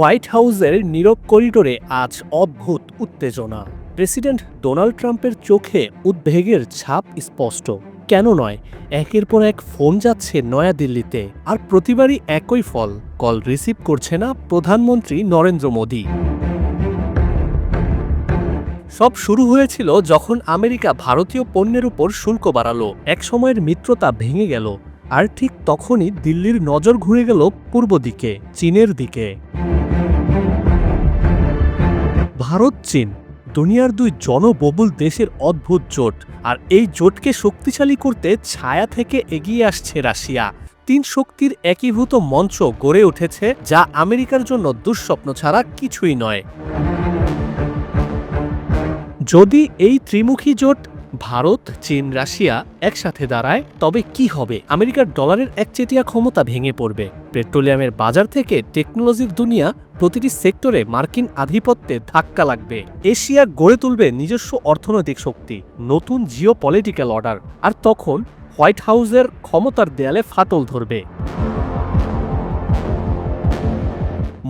White হাউসের নীরব করিডোরে আজ অদ্ভুত উত্তেজনা। প্রেসিডেন্ট ডোনাল্ড ট্রাম্পের চোখে উদ্বেগের ছাপ স্পষ্ট। কেন নয়, একের পর এক ফোন যাচ্ছে নয়াদিল্লিতে, আর প্রতিবারই একই ফল, কল রিসিভ করছে না প্রধানমন্ত্রী নরেন্দ্র মোদী। সব শুরু হয়েছিল যখন আমেরিকা ভারতীয় পণ্যের উপর শুল্ক বাড়ালো। এক সময়ের মিত্রতা ভেঙে গেল, আর ঠিক তখনই দিল্লির নজর ঘুরে গেল পূর্ব দিকে, চীনের দিকে। ভারত, চীন, দুনিয়ার দুই জনবহুল দেশের অদ্ভুত জোট। আর এই জোটকে শক্তিশালী করতে ছায়া থেকে এগিয়ে আসছে রাশিয়া। তিন শক্তির একীভূত মঞ্চ গড়ে উঠেছে, যা আমেরিকার জন্য দুঃস্বপ্ন ছাড়া কিছুই নয়। যদি এই ত্রিমুখী জোট ভারত, চীন, রাশিয়া একসাথে দাঁড়ায়, তবে কি হবে? আমেরিকার ডলারের একচেটিয়া ক্ষমতা ভেঙে পড়বে। পেট্রোলিয়ামের বাজার থেকে টেকনোলজির দুনিয়া প্রতিটি সেক্টরে মার্কিন আধিপত্যে ধাক্কা লাগবে। এশিয়া গড়ে তুলবে নিজস্ব অর্থনৈতিক শক্তি, নতুন জিও পলিটিক্যাল অর্ডার, আর তখন হোয়াইট হাউসের ক্ষমতার দেয়ালে ফাটল ধরবে।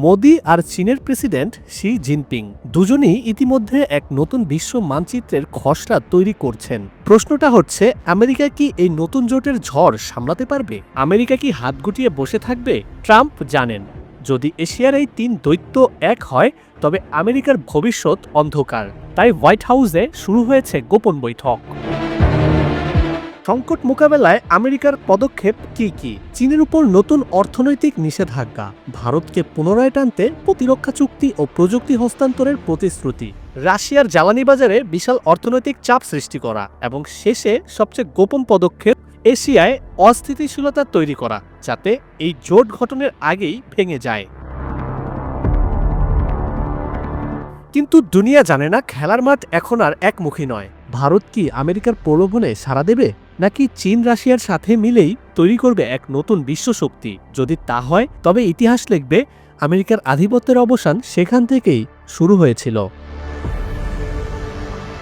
মোদি আর চীনের প্রেসিডেন্ট শি জিনপিং দুজনেই ইতিমধ্যে এক নতুন বিশ্ব মানচিত্রের খসড়া তৈরি করছেন। প্রশ্নটা হচ্ছে, আমেরিকা কি এই নতুন জোটের ঝড় সামলাতে পারবে? আমেরিকা কি হাত গুটিয়ে বসে থাকবে? ট্রাম্প জানেন। যদি এশিয়ার এই তিন দৈত্য এক হয়, তবে আমেরিকার ভবিষ্যৎ অন্ধকার। তাই হোয়াইট হাউসে শুরু হয়েছে গোপন বৈঠক। সংকট মোকাবেলায় আমেরিকার পদক্ষেপ কি কি? চীনের উপর নতুন অর্থনৈতিক নিষেধাজ্ঞা। ভারতকে পুনরায় টানতে প্রতিরক্ষা চুক্তি ও প্রযুক্তি হস্তান্তরের প্রতিশ্রুতি। রাশিয়ার জ্বালানি বাজারে বিশাল অর্থনৈতিক চাপ সৃষ্টি করা এবং শেষে সবচেয়ে গোপন পদক্ষেপ এশিয়ায় অস্থিতিশীলতা তৈরি করা, যাতে এই জোট ঘটনের আগেই ভেঙে যায়। কিন্তু দুনিয়া জানে না, খেলার মাঠ এখন আর একমুখী নয়। ভারত কি আমেরিকার প্রলোভনে সাড়া দেবে? নাকি চীন রাশিয়ার সাথে মিলেই তৈরি করবে এক নতুন বিশ্বশক্তি? যদি তা হয়, তবে ইতিহাস লিখবে, আমেরিকার আধিপত্যের অবসান সেখান থেকেই শুরু হয়েছিল।